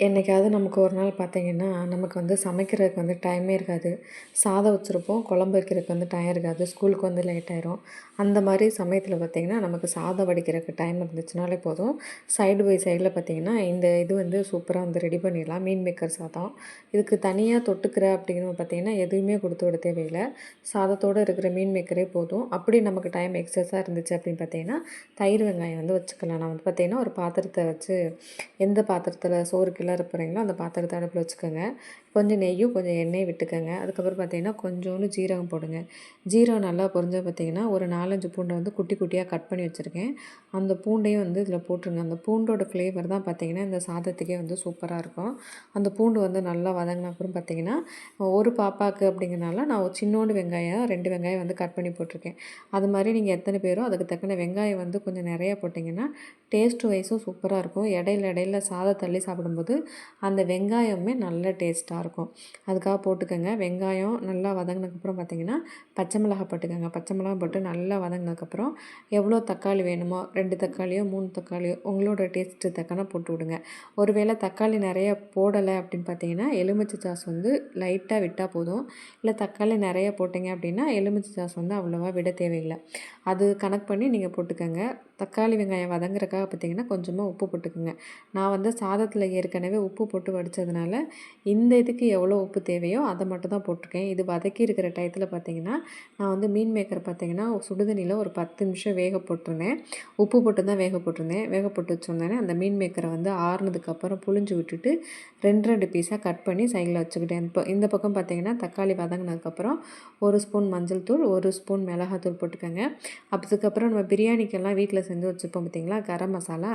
என்னைக்காவது நமக்கு ஒரு நாள் பார்த்தீங்கன்னா, நமக்கு வந்து சமைக்கிறதுக்கு வந்து டைமே இருக்காது. சாதம் வச்சுருப்போம் குழம்பு வைக்கிறதுக்கு வந்து டைம் இருக்காது. ஸ்கூலுக்கு வந்து லேட் ஆயிரும். அந்த மாதிரி சமயத்தில் பார்த்தீங்கன்னா, நமக்கு சாதம் வடிக்கிறதுக்கு டைம் இருந்துச்சுனாலே போதும். சைடு பை சைடில் பார்த்தீங்கன்னா, இந்த இது வந்து சூப்பராக வந்து ரெடி பண்ணிடலாம். மீன் மேக்கர் சாதம். இதுக்கு தனியாக தொட்டுக்கிற அப்படிங்கிறது பார்த்தீங்கன்னா, எதுவுமே கொடுத்து விட தேவையில்லை சாதத்தோட இருக்கிற மீன் மேக்கரே போதும். அப்படி நமக்கு டைம் எக்ஸஸாக இருந்துச்சு அப்படின்னு பார்த்தீங்கன்னா, தயிர் வெங்காயம் வந்து வச்சுக்கலாம். நான் வந்து பார்த்திங்கன்னா ஒரு பாத்திரத்தை வச்சு எந்த பாத்திரத்தில் சோறு கிளற போகிறீங்களோ அந்த பாத்திரத்தை அடுப்பில் வச்சுக்கோங்க. கொஞ்சம் நெய்யும் கொஞ்சம் எண்ணெய் விட்டுக்கோங்க. அதுக்கப்புறம் பார்த்தீங்கன்னா கொஞ்சோண்டு ஜீரகம் போடுங்க. ஜீரகம் நல்லா பொறிஞ்ச பார்த்தீங்கன்னா ஒரு நாலஞ்சு பூண்டை வந்து குட்டி குட்டியாக கட் பண்ணி வச்சுருக்கேன். அந்த பூண்டையும் வந்து இதில் போட்டுருங்க. அந்த பூண்டோட ஃப்ளேவர் தான் பார்த்தீங்கன்னா இந்த சாதத்துக்கே வந்து சூப்பராக இருக்கும். அந்த பூண்டு வந்து நல்லா வதங்கின அப்புறம் பார்த்தீங்கன்னா ஒரு பாப்பாவுக்கு அப்படிங்கிறனால நான் ஒரு சின்னோண்டு வெங்காயம் ரெண்டு வெங்காயம் வந்து கட் பண்ணி போட்டிருக்கேன். அது மாதிரி நீங்கள் எத்தனை பேரோ அதுக்கு தக்கன வெங்காயம் வந்து கொஞ்சம் நிறையா போட்டிங்கன்னா டேஸ்ட் வைஸும் சூப்பராக இருக்கும். இடையில இடையில சாதம் தள்ளி சாப்பிடும்போது அந்த வெங்காயமே நல்ல டேஸ்ட்டாக இருக்கும். அதுக்காக போட்டுக்கோங்க. வெங்காயம் நல்லா வதங்கினதுக்கப்புறம் பார்த்திங்கன்னா பச்சை மிளகாய் போட்டுக்கோங்க. பச்சை மிளகாய் போட்டு நல்லா வதங்கினதுக்கப்புறம் எவ்வளோ தக்காளி வேணுமோ ரெண்டு தக்காளியோ மூணு தக்காளியோ உங்களோட டேஸ்ட்டு தக்கன போட்டு விடுங்க. ஒருவேளை தக்காளி நிறைய போடலை அப்படின்னு பார்த்தீங்கன்னா எலுமிச்சை சாஸ் வந்து லைட்டாக விட்டால் போதும். இல்லை தக்காளி நிறைய போட்டிங்க அப்படின்னா எலுமிச்சை சாஸ் வந்து அவ்வளோவா விட தேவையில்லை. அது கணக்கு பண்ணி நீங்கள் போட்டுக்கோங்க. தக்காளி வெங்காயம் வதங்குறக்காக பார்த்திங்கன்னா கொஞ்சமாக உப்பு போட்டுக்கோங்க. நான் வந்து சாதத்தில் ஏற்கனவே உப்பு போட்டு வடித்ததுனால இந்த இதுக்கு எவ்வளோ உப்பு தேவையோ அதை மட்டும் தான் போட்டிருக்கேன். இது வதக்கி இருக்கிற டயத்தில் பார்த்திங்கன்னா நான் வந்து மீன் மேக்கர் பார்த்திங்கன்னா சுடுதண்ணியில் ஒரு பத்து நிமிஷம் வேக போட்டிருந்தேன். உப்பு போட்டு தான் வேக போட்டிருந்தேன். வேக போட்டு வச்சுருந்தேன் அந்த மீன் மேக்கரை வந்து ஆறுனதுக்கப்புறம் புழிஞ்சு விட்டுட்டு ரெண்டு ரெண்டு பீஸாக கட் பண்ணி சைடில் வச்சுக்கிட்டேன். இப்போ இந்த பக்கம் பார்த்திங்கன்னா தக்காளி வதங்கினதுக்கப்புறம் ஒரு ஸ்பூன் மஞ்சள் தூள் ஒரு ஸ்பூன் மிளகாத்தூள் போட்டுக்கோங்க. அதுக்கப்புறம் நம்ம பிரியாணிக்கெல்லாம் வீட்டில் செஞ்சு வச்சுப்போம் பார்த்திங்களா? கரம் மசாலா.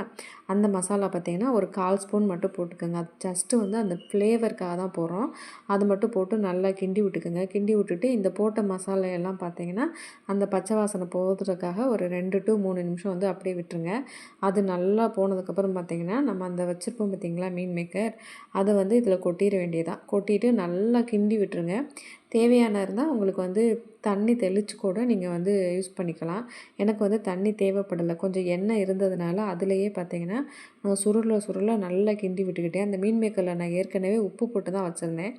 அந்த மசாலா பார்த்திங்கன்னா ஒரு கால் ஸ்பூன் மட்டும் போட்டுக்கோங்க. அது ஜஸ்ட்டு வந்து அந்த ஃப்ளேவருக்காக தான் போடுறோம். அது மட்டும் போட்டு நல்லா கிண்டி விட்டுக்குங்க. கிண்டி விட்டுட்டு இந்த போட்ட மசாலையெல்லாம் பார்த்தீங்கன்னா அந்த பச்சை வாசனை போகிறதுக்காக ஒரு ரெண்டு டு மூணு நிமிஷம் வந்து அப்படியே விட்டுருங்க. அது நல்லா போனதுக்கப்புறம் பார்த்திங்கன்னா நம்ம அந்த வச்சுருப்போம் பார்த்திங்களா? மீன் மேக்கர். அதை வந்து இதில் கொட்டிட வேண்டியதான் கொட்டிட்டு நல்லா கிண்டி விட்டுருங்க. தேவையான இருந்தால் உங்களுக்கு வந்து தண்ணி தெளித்து கூட நீங்கள் வந்து யூஸ் பண்ணிக்கலாம். எனக்கு வந்து தண்ணி தேவைப்படலை. கொஞ்சம் எண்ணெய் இருந்ததுனால அதுலேயே பார்த்தீங்கன்னா நான் சுருள சுருள நல்லா கிண்டி விட்டுக்கிட்டேன். அந்த மீன் மேக்கரில் நான் ஏற்கனவே உப்பு போட்டு தான் வச்சுருந்தேன்.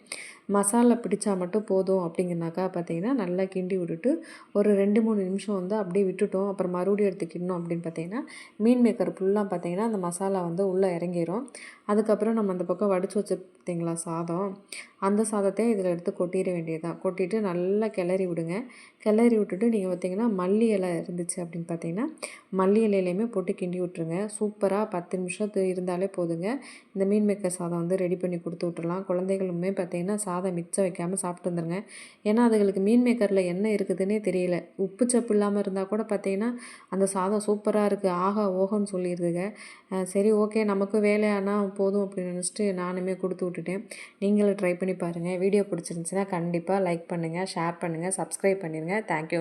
மசாலா பிடிச்சா மட்டும் போதும் அப்படிங்கிறனாக்கா பார்த்தீங்கன்னா நல்லா கிண்டி விட்டுட்டு ஒரு ரெண்டு மூணு நிமிஷம் வந்து அப்படியே விட்டுட்டோம். அப்புறம் மறுபடியும் எடுத்துக்கிடணும் அப்படின்னு பார்த்தீங்கன்னா மீன் மேக்கர் ஃபுல்லாக பார்த்தீங்கன்னா அந்த மசாலா வந்து உள்ளே இறங்கிடும் அதுக்கப்புறம் நம்ம அந்த பக்கம் வடித்து வச்சு பார்த்தீங்களா சாதம். அந்த சாதத்தை இதில் எடுத்து கொட்டிட வேண்டியது தான் கொட்டிட்டு நல்லா கிளறி விடுங்க. கிளறி விட்டுட்டு நீங்கள் பார்த்தீங்கன்னா மல்லி இலை இருந்துச்சு அப்படின்னு பார்த்தீங்கன்னா மல்லி இலையிலையுமே போட்டு கிண்டி விட்ருங்க சூப்பராக பத்து நிமிஷத்து இருந்தாலே போதுங்க. இந்த மீன் மேக்கர் சாதம் வந்து ரெடி பண்ணி கொடுத்து விட்ரலாம் குழந்தைகளுமே பார்த்தீங்கன்னா சாதம் மிச்சம் வைக்காமல் சாப்பிட்டு வந்துருங்க. ஏன்னா அதுகளுக்கு மீன் மேக்கரில் என்ன இருக்குதுன்னே தெரியல. உப்பு சப்பு இல்லாமல் இருந்தால் கூட பார்த்தீங்கன்னா அந்த சாதம் சூப்பராக இருக்குது ஆகா ஓகோன்னு சொல்லிடுதுங்க சரி ஓகே நமக்கு வேலையானால் போதும் அப்படின்னு நினச்சிட்டு நானுமே கொடுத்து விட்டுட்டேன். நீங்களும் ட்ரை பண்ணி பாருங்கள் வீடியோ பிடிச்சிருந்துச்சின்னா கண்டிப்பாக லைக் பண்ணுங்கள் ஷேர் பண்ணுங்கள் சப்ஸ்கிரைப் பண்ணிடுங்க தேங்க்யூ